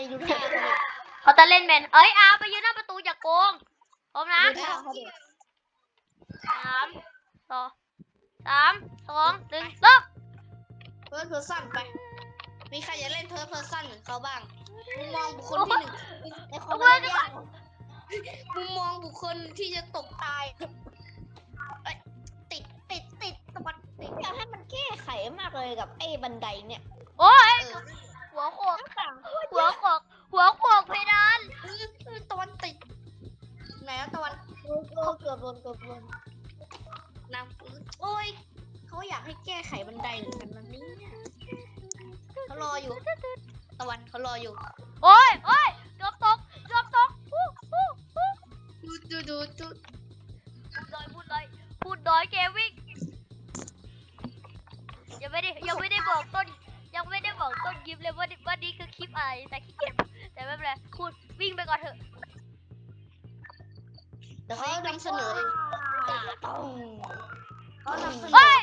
อ้ดูท่าเขาดิเขาจะเล่นแมนเอ้ยอาไปยืนหน้าประตูอย่าโกงพร้อมนะดูท่าเขาดิสามสองสามสองหนึ่งเริ่มเพิร์ดเพอร์ซันไป มีใครจะเล่นเพิร์ดเพอร์ซันเหมือนเขาบ้างมุมมองบุคคลที่หนึ่งในความเล่นยากมุมมองบุคคลที่จะตกตายเอ้ยติดติดติดตะวัดติดอยากให้มันแก้ไขมากเลยกับไอ้บันไดเนี่ย โอ้ยเออหัวโขกต่าง หัวโขกหัวโขกเพดานเออเออตะวันติดไหนอะตะวันเขาเกือบโดนเกือบโดนนะโอ้ยเขาอยากให้แก้ไขบันไดเหมือนกันนะเนี่ยเขารออยู่ ตะวันเขารออยู่ โอ้ยโอ้ยเกือบตกเกือบตกฮู้ฮู้ฮู้ดูดูดูดูพูดเลยพูดเลยพูดน้อยเกมวิ่งยังไม่ได้ยังไม่ได้บอกต้น ยังไม่ได้บอกต้นคลิปเลยว่าว่านี่คือคลิปอะไรแต่ขี้เกียจแต่ไม่เป็นไรพูดวิ่งไปก่อนเถอะเดี๋ยวเขานำเสนอเองเขานำเสนอเฮ้ย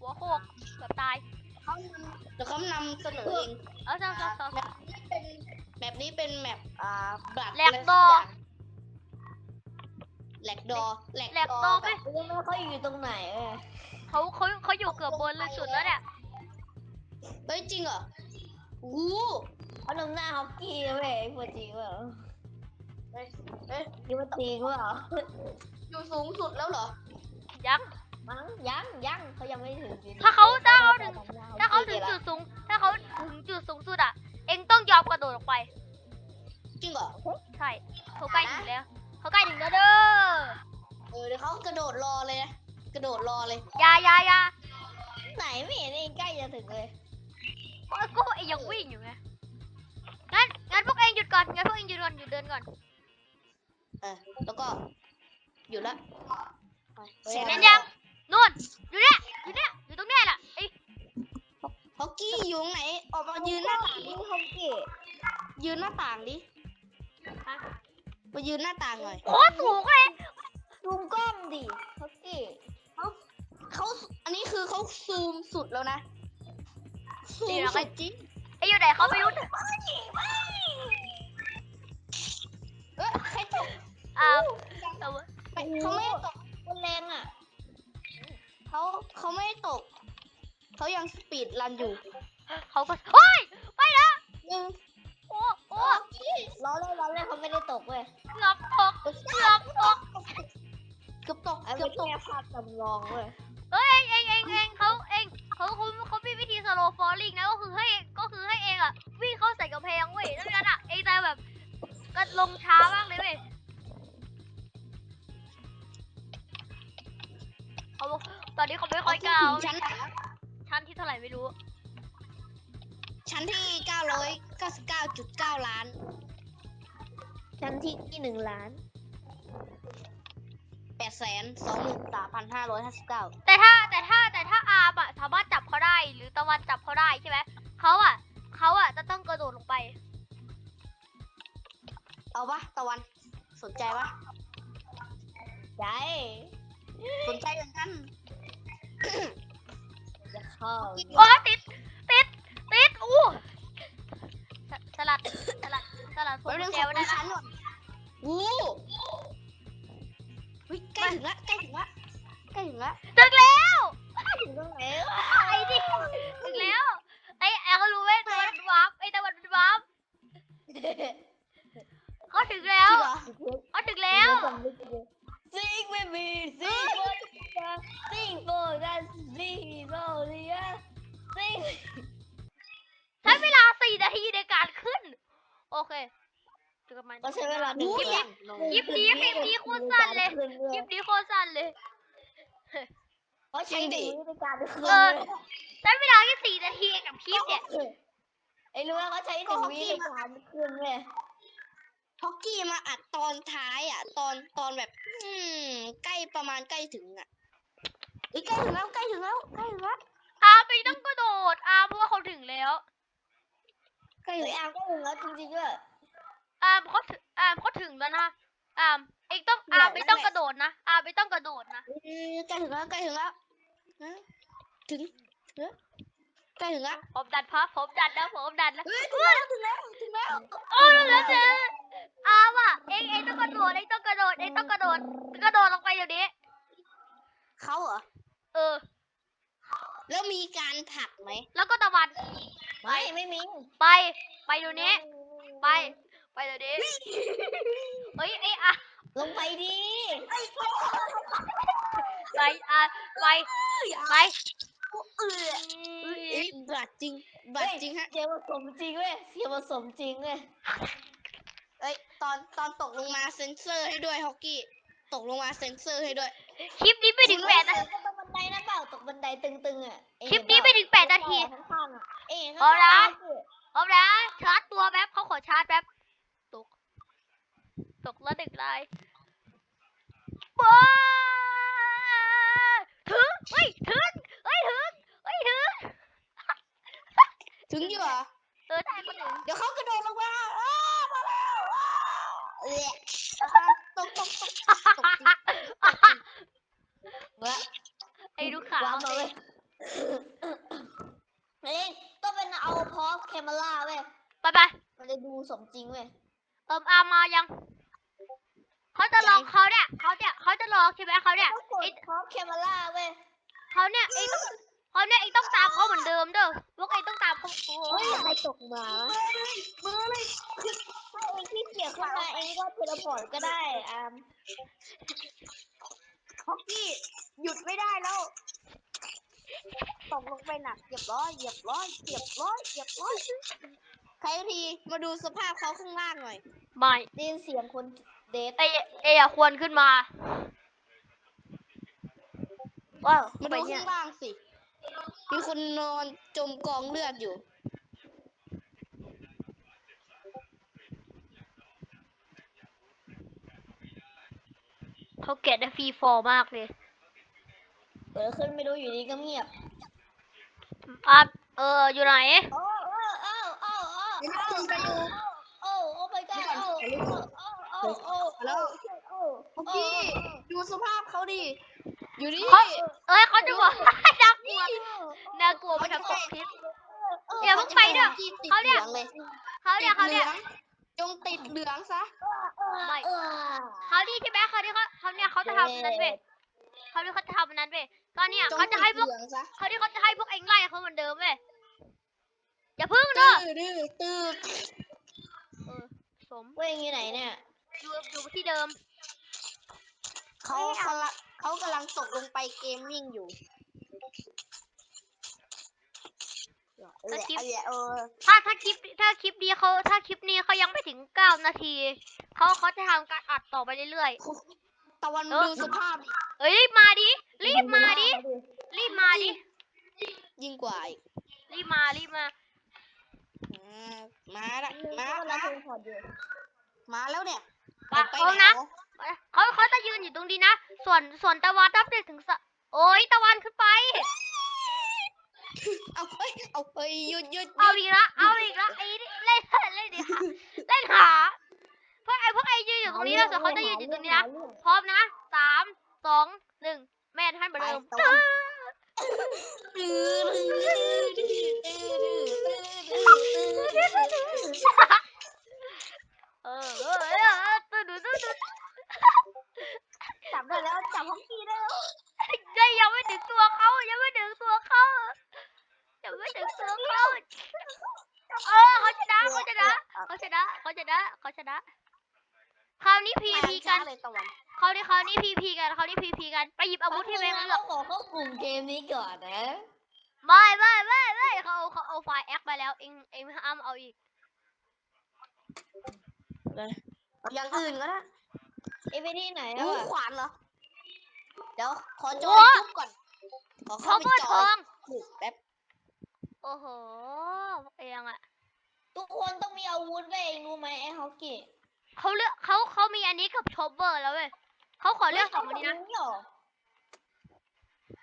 หัวโขกเกือบตายเขานำเดี๋ยวเขานำเสนอเองเอาเจ้าเจ้าเจ้าแบบนี้เป็นแบบนี้เป็นแมปอ่าบัตรแหลกดอแหลกดอแหลกแหลกดอไหมแบบรู้ไหมเขาอยู่ตรงไหนเอ้ยเขาเขาเขาอยู่เกือบบนเลยสุดแล้วเนี่ยเฮ้ยจริงเหรออู้เขานำหน้าฮอกกี้เว้ยพูดจริงเหรอเฮ้ยเฮ้ยคิดว่าจริงเหรออยู่สูงสุดแล้วเหรอ ยังมั้งยังยังเขายังไม่ถึงจุดนี้ถ้าเขาถ้าเขาถึงทำหน้ถ้าเขาถึงจุดสูง ถ้าเขาถึงจุดสูงสุดอะ เอ็งต้องยอมกระโดดออกไป จริงเหรอใช่เขาใกล้ถึงแล้วเขาใกล้ถึงแล้วเด้อเออเดี๋ยวเขากระโดดรอเลยนะกระโดดรอเลยอยาอยาอยาไหนไม่เห็นเองใกล้จะถึงเลย เอ้ยก็เอ็งยังวิ่งอยู่ไง งั้นงั้นพวกเอ็งหยุดก่อน งั้นพวกเอ็งหยุดก่อนหยุดเดินก่อนเออแล้วก็หยุดละไปเห็นยังนู่นอยู่เนี่ยอยู่เนี่ยอยู่ตรงเนี้ยแหละไอ้ฮอกกี้อยู่ตรงไหน ออกมายืนหน้าต่างดิฮอกกี้ ยืนหน้าต่างดิมายืนหน้าต่างหน่อยโคตรสูงเลยซูมกล้องดิฮอกกี้เขาเขาอันนี้คือเขาซูมสุดแล้วนะ ซูมสุดจริงไอ้อยู่ไหนเขาไม่รู้เอ้ยใครตกอ้าวแต่ว่าไม่เขาไม่ได้ตกคนแรงอะเขาเขาไม่ได้ตก เขายังสปีดรันอยู่ ฟอลลิ่งนะก็คือให้ก็คือให้เองอะวิ่งเข้าใส่กำแพงเว้ยแล้วงั้นอะเองจะแบบก็ลงช้ามากเลยเว้ยเขาบอกตอนนี้เขาไม่ค่อยกล้าเอาชั้นไหนวะชั้นที่เท่าไหร่ไม่รู้ ชั้นที่999.9ล้าน ชั้นที่ที่หนึ่งล้าน แปดแสนสองหมื่นสามพันห้าร้อยห้าสิบเก้าแต่ถ้าแต่ถ้าแต่ถ้าอาร์มอะสามารถจับเขาได้หรือตะวันจับเขาได้ใช่ไหมเขาอะเขาอะจะต้องกระโดดลงไป เอาปะตะวัน สนใจปะใจสนใจเหมือนกันจะเข้าโอ้ติดติดติดอู้สสลัดสลัดสลัดพวไปกเรื่องแจของวได้ดิฉันก่อนวู้วิใกล้ ถึงละใกล้ถึงละใกล้ถึงละถึงแล้วถึงตรงไหนวะไอ้ดิถึงแล้วไอ้แอลรู้ไหมตะวันวาร์ปไอ้ตะวันวาร์ปเขาถึงแล้จริวงเหรอเขาถึงแล้วซิงไม่มีซิงซิงโบนัสซิงโบเลียซิงใช้เวลาสี่นาทีในการขึ้น โอเค เจอกันใหม่ก็ใช้เวลาหนึ่งคลิปเดืนี้อนคลิปนี้คลิปนี้โคตรสั้นเลยคลิปนี้โคตรสั้นเลย เพราะใช้หนึ่งวิธีการคืเออใช้เวลาแค่สี่นาทีกับคลิปเนี่ยไอ้รู้ว่าเขาใช้หนึ่งวิธีการขึ้นเว้ยฮอกกี้มาอัดตอนท้ายอะ ตอนตอนแบบ อืมใกล้ประมาณใกล้ถึงอะเอ้ยใกล้ถึงแล้วใกล้ถึงแล้วใกล้ถึงแล้วอาร์มไม่ต้องกระโดดอาร์มเพราะว่าเขาถึงแล้วใกล้ถึงแอมใกล้ถึงแล้วจริงๆด้วย อาร์มเขาถึงอาร์มเขาถึงแล้วนะอาร์มเองต้องอาร์มไม่ต้องกระโดดนะอาร์มไม่ต้องกระโดดนะเอ้ยใกล้ถึงแล้วใกล้ถึงแล้วฮะถึงเอ้ยใกล้ถึงแล้วผมดันพับผมดันนะผมดันนะเฮ้ยถึงแล้วถึงแล้วถึงแล้วเออแล้วเจออาว่ะเองเองต้องกระโดดเองต้องกระโดดเองต้องกระโดดกระโดดลงไปเดี๋ยวนี้เขาเหรอเออ แล้วมีการผลักไหมแล้วก็ตะวันไม่ไม่มีไปไปเดี๋ยวนี้ไปไป เดี๋ยวนี้เฮ้ยไอ้อะลงไปดิไปอะไปไปเอ้ยบาดจริงบาดจริงฮะเสียผสมจริงเว้ยเสียผสมจริงเว้ยเอ้ยตอนตอนตกลงมาเซ็นเซอร์ให้ด้วยฮอกกี้ตกลงมาเซ็นเซอร์ให้ด้วย คลิปนี้ไม่ถึงแปดนาก็ตรงบันไดนะเปล่าตกบันไดตึงๆอะเอ็งคลิปเห็นี้เปไม่ล่าถึงแปดนาทีข้างๆอะเอ็งเอาละข้างๆสิเอาละชาร์จตัวแป๊บเขาขอชาร์จแป๊บตก ตกแล้วหนึ่งลายบ้าถึงเฮ้ยถึงเฮ้ยถึงเฮ้ยถึงถึงอยู่เหรอเออได้ก็ถึงเดี๋ยวเขากระโดดลงมาอ้ามาแล้วอ้าเละตกตกตกตกจริงตกจริงเว้ยไอ้ลูกขาววางมาเว้ยเอ็งต้องเป็นเอาพอสแคมเมล่าเว้ยไปไปมันจะดูสมจริงเว้ยเอิมอามายัง เขาจะลองเขาเนี่ยเขาเนี่ยเขาจะลองใช่ไหมเขาเนี่ยต้องกดไอ้พอสแคมเมล่าเว้ยเขาเนี่ยเองต้องเขาเนี่ยเองต้องตามเขาเหมือนเดิมเด้อพวกเองต้องตามเขาโอ้เฮ้ยยใครตกมาวะมือเลยถ้าเองขี้เกียจขึ้นมาเองก็เทเลพอร์ตก็ได้อามฮอกกี้หยุดไม่ได้แล้วตกลงไปหนักเหยียบร้อยเหยียบร้อยเหยียบร้อยเหยียบร้อยใครทีมาดูสภาพเขาข้างล่างหน่อยไม่ได้ยินเสียงคน เดทเอเอยควรขึ้นมา ว้าวมาไปดูเนี่ยข้างล่างสิ มีคนนอนจมกองเลือดอยู่ เขาเก็ตได้ฟรีฟอร์มากเลยเปิดขึ้นไม่รู้อยู่ดีก็เงียบอะเอออยู่ไหน โอ้โอ้โอ้โอ้โอ้เดี๋ยวคุณไปดูโอ้โอ้ไปกันโอ้โอ้โอ้โอ้ แล้ว โอ้ ฮอกกี้ ดูสภาพเขาดิ อยู่นี่ เขาเอ้ยเขาจะบอก น่ากลัวน่ากลัวไปทำตกพิษ เดี๋ยวเพิ่งไปเด้อจีติดเขาเหเนี่ลืยองเลยเขาเนี่ยเขาเนี่ยติดหลืองจงติดเหลืองซะไม่เขานี่ใช่ไหมเขาที่เขาเขาเนี่ยเขาจะทำนั้นเว้ยเขาที่เขาจะทำนั้นเว้ยก็เนี่ยจงเขาจะให้พวกติดเหลืองซะเขาที่เขาจะให้พวกเองไล่เขาเหมือนเดิมเว้ยอย่าพึ่งเนตื้อะอดื้อตื้อเออสมเว้ยอยู่ไหนเนี่ยอยู่อยู่ที่เดิม เขากำลังเขากำลังตกลงไปเกมมิ่งอยู่แหละแหละเออถ้าถ้าคลิปถ้าคลิปนี้เขาถ้าคลิปนี้เขายังไม่ถึงเก้านาทีเขาเขาจะทำการอัดต่อไปเรื่อยตะวันเออดูสภาพดิๆเอ้ยรีบมาดิรีบมาดิรีบมาดิยิ่งกว่าอีกรีบมารีบมาอ่ามาละมามามาเทเลพอร์ตอยู่มาแล้วเนี่ยปะไปเขาไหนนะวะ เขาเขาจะยืนอยู่ตรงนี้นะ ส่วนส่วนตะวันนับหนึ่งถึงสะโอ้ยตะวันขึ้นไป เอาเฮ้ยเอาเฮ้ยหยุดหยุดหเอายุดอีกละเอาอีกละไอ้นี่เล่นเล่นดิค่ะเล่นหาพวกไอ้พวกไอ้ยืนอยู่ตรงนี้นะส่วนเขาจะยืนอยู่ตรงนี้นะ พร้อมนะสามสองหนึ่งแม่ท่านเหมือนเดิมไปตะวันตื้อดื้อดื้อดื้อดื้อดื้อดื้อดื้อ เออเออเออเออตื่นดูตื่นดู จับได้แล้วจับฮอกกี้ได้แล้ว ได้ยังไม่ถึงตัวเขายังไม่ถึงตัวเขายังไม่ถึงตัวเขาเออเขาชนะเขาชนะเขาชนะเขาชนะเขาชนะคราวนี้พีพีกัน มาช้าเลยตะวัน คราวนี้คราวนี้พีพีกันคราวนี้พีพีกันไปหยิบอาวุธที่แม่ง เลือกขอเข้ากลุ่มเกมนี้ก่อนนะไม่ไม่ไม่ไม่เขาเอาเขาเอาไฟล์แอคไปแล้วเองเองห้ามเอาอีกเอาอย่างอื่นก็ได้เอไปที่ไหนอู้อะขวานเหรอ เดี๋ยว ขอจอยจุ๊บก่อน ขอเขาเข้าไปเมื่อจทออยงถูกแป๊บ โอ้โหพวกเองอะทุกคนต้องมีอาวุธเว้ยรู้ไหมไอ้ฮอกกี้เขาเลือกเขาเขามีอันนี้กับชอปเบอร์แล้วเว้ยเขาขอเลือกสองอันนี้นะหรอ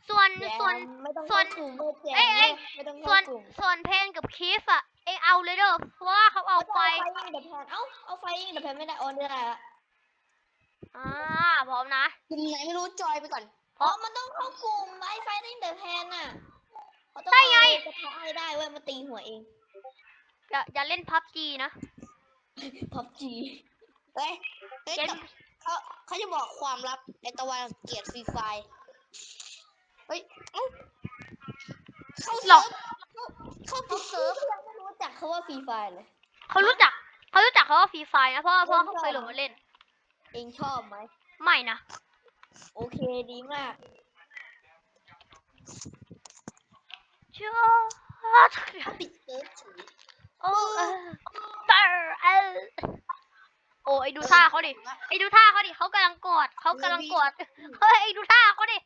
ส่วนส่วน ไม่ต้องส่วนเข้ากลุ่มเว้ยแจมเอ้ยเอ้ยไม่ต้องส่วเข้านกลุ่มส่วนเพนกับคีฟอะเองเอาเลยเด้อเพราะว่าเขาเอาไฟเอาไฟยิงแต่แพนเอ้าเอาไฟยิงแต่แพนไม่ได้ออนได้ละอ่าพร้อมนะ กลุ่มไหนไม่รู้จอยไปก่อนเพราะมันต้องเข้ากลุ่มไอ้ไฟยิงแต่แพนน่ะเขาต้องได้ไง เอากระทะให้ได้เว้ยมาตีหัวเองอย่าอย่าเล่นพับจีนะพับจีเฮ้ยเฮ้ยเกมแต่เขาเขาจะบอกความลับไอตะวันเกลียดฟรีไฟ เฮ้ยเอ้าเข้าหลเซิอร์กฟเข้าผิดเซิร์ฟยังไม่รู้จักเขาว่าฟรีไฟเลย เขารู้จักเขารู้จักเขาว่าฟรีไฟนะเพราะว่าเพราะว่าเขาเคยโหลดมาเล่น เองชอบไหม ไม่นะ โอเคดีมากเชื่อปิดเซิร์ฟเฉยโอ้เออเตอร์เออโอ้ไอดูท่าเขาดิไอดูท่าเขาดิเขากำลังกอดเขากำลังกอดเฮ้ยไอดูท่าเขาดิ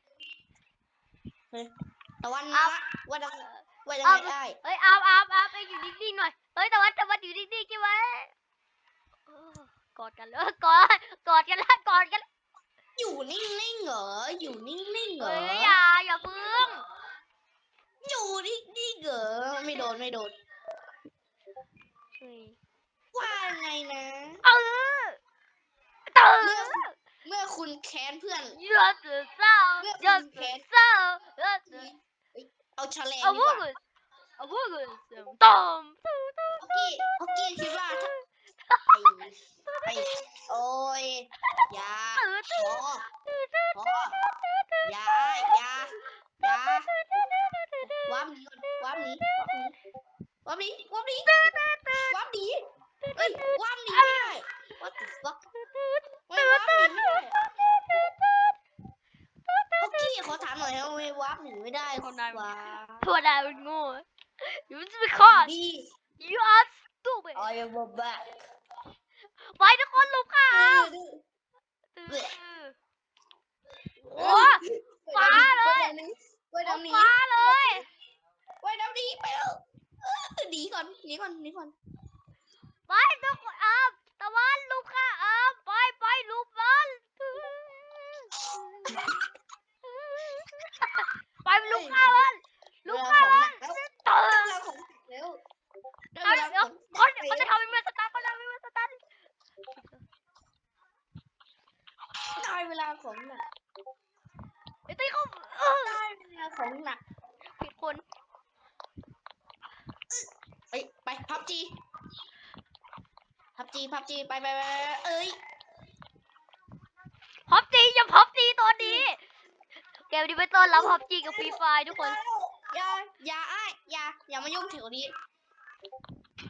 ตะวันเอานะว่าดังว่าดังเอาไงได้เฮ้ยอาบอาบอาบไปอยู่นิ่งๆหน่อยเฮ้ยแต่ว่าแต่ว่าอยู่นิ่งๆใช่ไหมเออกอดกันเลยกอดกอดกันแล้วกอดกันแล้วอยู่นิ่งๆเหรออยู่นิ่งๆเหรเฮ้อยอย่าอย่าเพึ่งอยู่นิ่งๆเหรอไม่โดนไม่โดนเฮ้ยว่าไงนะเออเตอ เมื่อร์เมื่อคุณแค้นเพื่อนเยอะสุดเศร้าเยอะสุดเศร้าเยอะสุดเอาแฉลงเอาดีพกวกว่าเลยเอาพวกเลยต้มฮอกกี้ฮอกกี้คิดว่าถ้าไอ้ไอ้โอ้ยอย่าตื่นพอพออย่าอย่าอย่าว้ามหนีก่อนว้ามหนีว้ามหนีว้ามหนีว้ามามหน่อยทำไมว้ามหนีไม่ได้ว้าทั่วดาวเป็นโง่ยูจะไปคอดดี you are stupid I am a back ไว้ทุกคนลุกค่ะดื้อตื่นโอ้ฟ้าเลยไว้ดำนี้ฟ้าเลยไว้ดำนี้ไปแล้วเออหนีก่อนหนีก่อนหนีก่อนไปทุกคนอ้าวตะวันลุกค่ะอ้าวไปไปลุกมันไปลุกค่ะมันลุกค่ะมันตื่น เราของเร็ว เอาเดี๋ยวเขาเขาจะทำเป็นเมื่อสตาร์ทเขาจะทำเป็นเมื่อสตาร์ท ได้เวลาของหนัก ไอ้ตีเขาเออ ได้เวลาของหนัก ผิดคน เอ้ยไป พับจีพับจีพับจีไปไปไปเอ้ยพับจีอย่าพับจีตัวนี้เกมนี้ไปต้อนรับพับจีกับฟรีไฟทุกคน อย่าอย่าอ้ายอย่าอย่ามายุ่งแถวนี้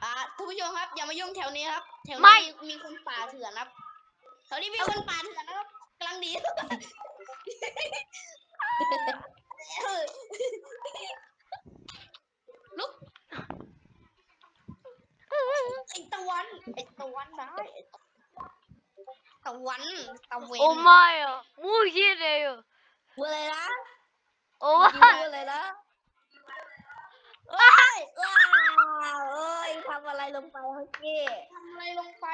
อ่าท่านผู้ชมครับ อย่ามายุ่งแถวนี้ครับ แถวไม่ นี้มีคนป่าเถื่อนครับแถวนี้มีคนป่าเถื่อนนะครับกำลังดี เออลุกไอตะวันไอตะวันได้ไอ้ตะ วัน ตะเวนโอ้ไม่อะมูชิเลยอะพูดอะไรนะโอ้เมื่อกี้พูดอะไรนะเอ้ยว้าวเอ้ยทำอะไรลงไปฮอกกี้ทำอะไรลงไป